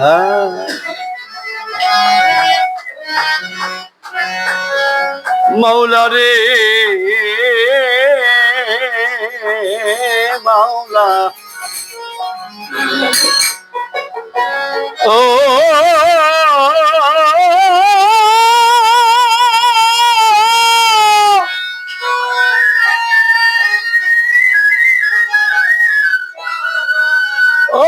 হ্যাঁ? মাওলা রে মাওলা ও ও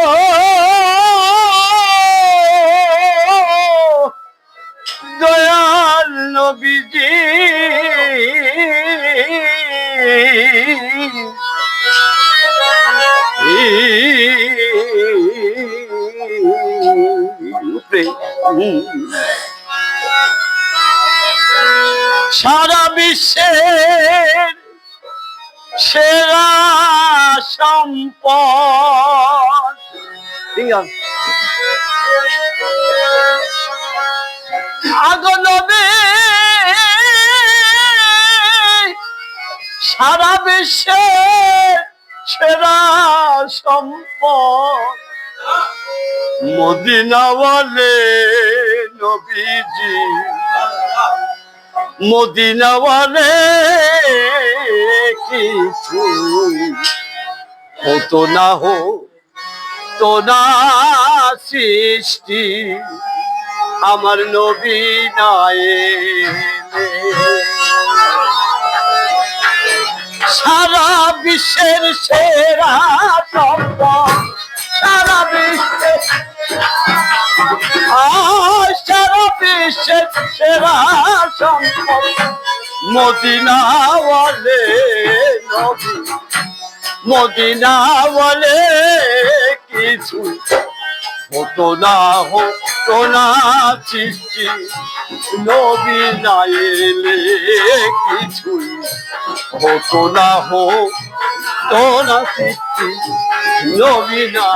দয়াল নবীজি সারা বিশ্বের সেরা সম্পদ সারা বিশ্বে সেরা সম্পদ। মদিনাওয়ালে নবীজি, মদিনাওয়ালে কিছু হতো না হো, তো না সৃষ্টি। আমার নবী নায়ে সারা বিশ্বের সেরা সম্পদ সারা বিশ্বের সারা বিশ্বের সেরা সম্পদ মদিনা বলে নবী মদিনা বলে কিছু হতো না হতো না সৃষ্টি নবী না এলে কিছুই হতো না হতো না সৃষ্টি নবী না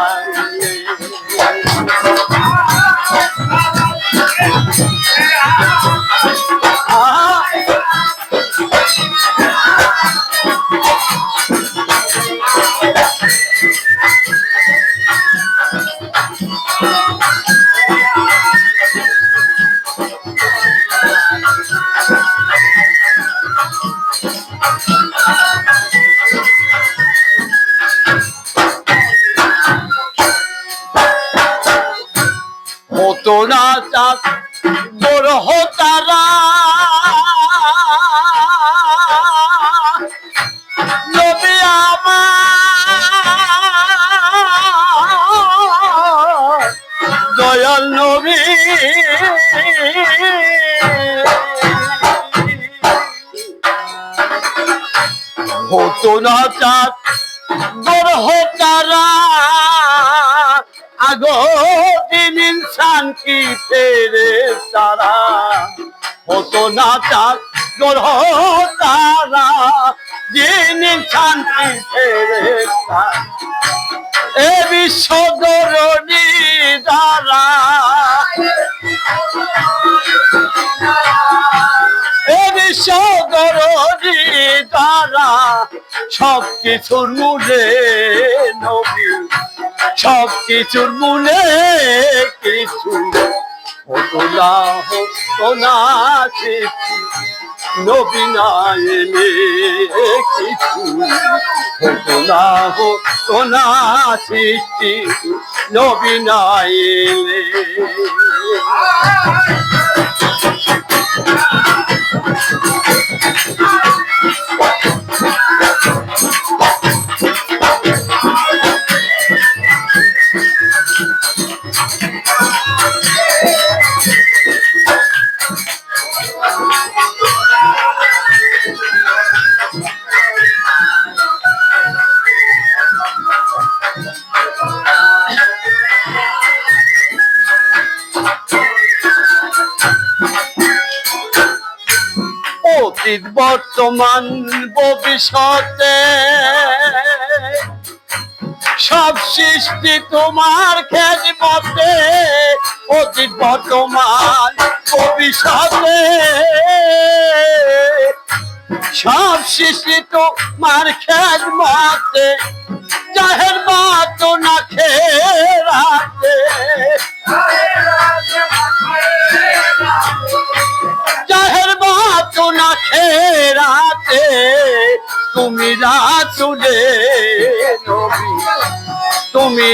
এলে আহ, হতো না চাষ বড় নবী। আমার হতো না চাঁদ বড় হতারা। আগো দিন ইনসান কি তেরে। তারা হতো না চাঁদ গ্রহ তারা। দিন ইনসান কি তেরে। এ বিশ্ব দরণী দ্বারা দ্বারা সব কিছুর মূলে নবী সব কিছুর মূলে কিছু। হতো না হতো না সৃষ্টি নবী না এলে কিছু অতীত বর্তমান ভবিষ্যতে। সব সৃষ্টি তোমার খেদমতে, অতীত বর্তমান ভবিষ্যতে। সব সৃষ্টি তোমার খেদমতে জাহের বাত না খেরাতে জাহের বাত না খেরাতে তুমি রাসুলে নবী তুমি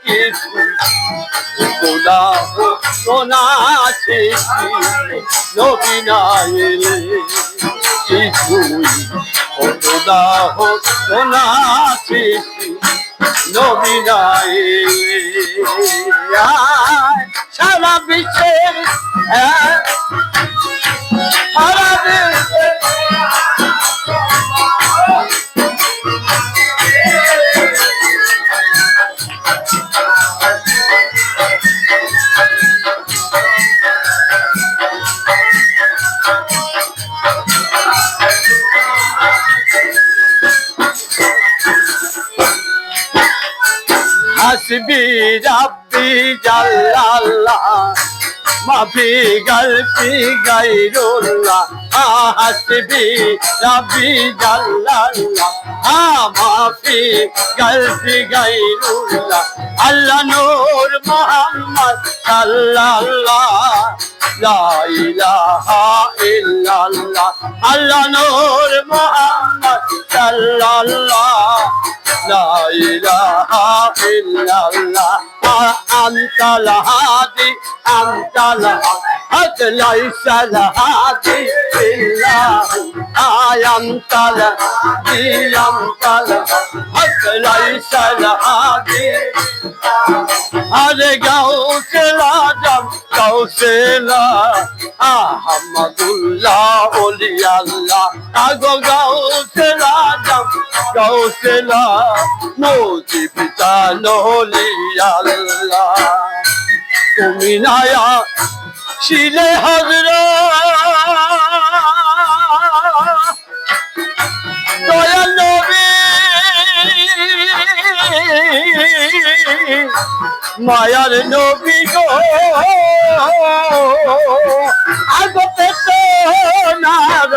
কিছু নবী না নবী সারা বিশ্বের গলতি জাল্লাল্লা মাফি গলতি গাইরুল্লাহ হাসবি রাবি জাল্লাল্লা হা মাফি গলতি গাইরুল্লাহ, আল্লাহ নূর মোহাম্মদ সাল্লাল্লাহ, লা ইলাহা ইল্লাল্লাহ, আল্লাহ নূর মোহাম্মদ সাল্লাল্লাহ। لا إله إلا الله أنت الهادي أنت الحق ليس الهادي إلا هو أنت الهادي أنت الحق ليس الهادي أنا قوس العجم قوس الله أحمد الله ولي الله أقول গাউসেলা মোজি পিতা নহলি আল্লাহ। তুমি নায়া শিলে হজরা। দয়াল নবী মায়ার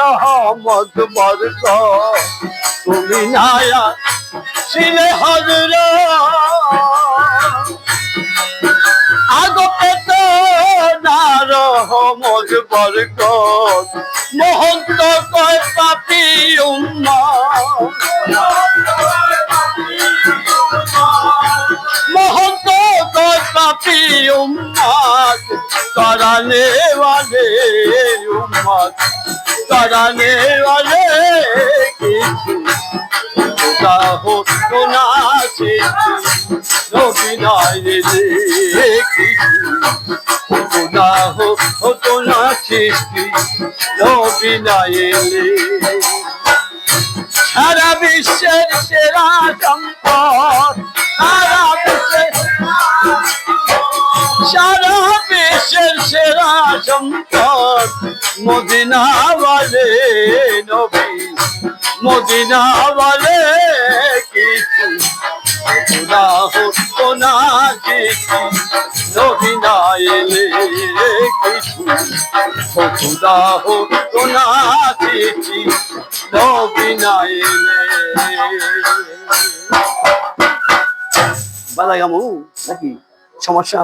রহমত বর্গ। তুমি নায়া, ছিলে হজর আগতে তো না রহমত বর্গ। মহন্ত কয় পাপি উম্মা মহন্ত কয় পাপি উম্মা তারা আমার তাগানে ওটা হতো না সে অভিনয় কিছু ওটা হতো না সৃষ্টি অভিনয় সারা বিশ্বের সেরা সম্পদ, সারা মদিনা বলে নবী মদিনা বলে কিছু খুদা হতো না কিছু নবী না এলে কিছু খুদা হতো না কিছু নবী না এলে। বালাগামু, নাকি সমস্যা?